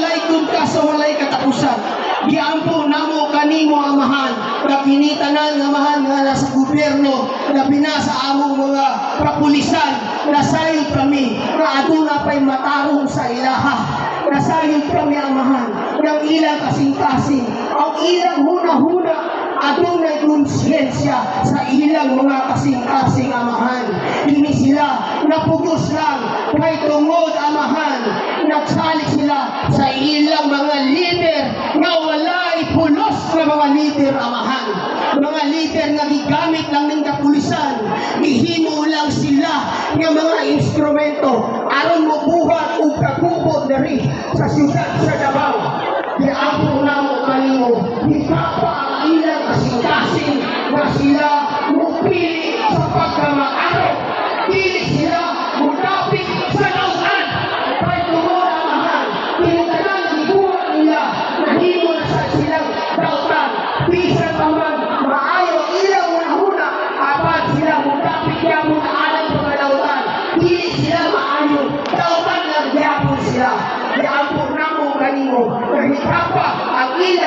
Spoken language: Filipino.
nalaykod ka sa walay katapusan. Giampo namo kanimo amahan nga kinitanan nga amahan nga nasa gobyerno na binasa among mga kapulisan nasayod kami nga aduna pay matarong sa ilaha. Nasayod kami amahan ng ilang kasing-kasing ang ilang huna-huna adunay konsyensya sa ilang mga kasing-kasing amahan. Lang kay tungod amahan. Nagsalik sila sa ilang mga leader nga walay pulos nga mga leader amahan. Mga leader nga gigamit lang ng kapulisan. Gihimo lang sila nga mga instrumento aron mo buhat ug kagubot diri sa siyudad sa Davao. Giampo na mo kanimo, hikapa ang ilang kasing-kasing na sila maayo, dautan lang gyapon sila. Gyapon na mo kanimo, nahikapa ang ilang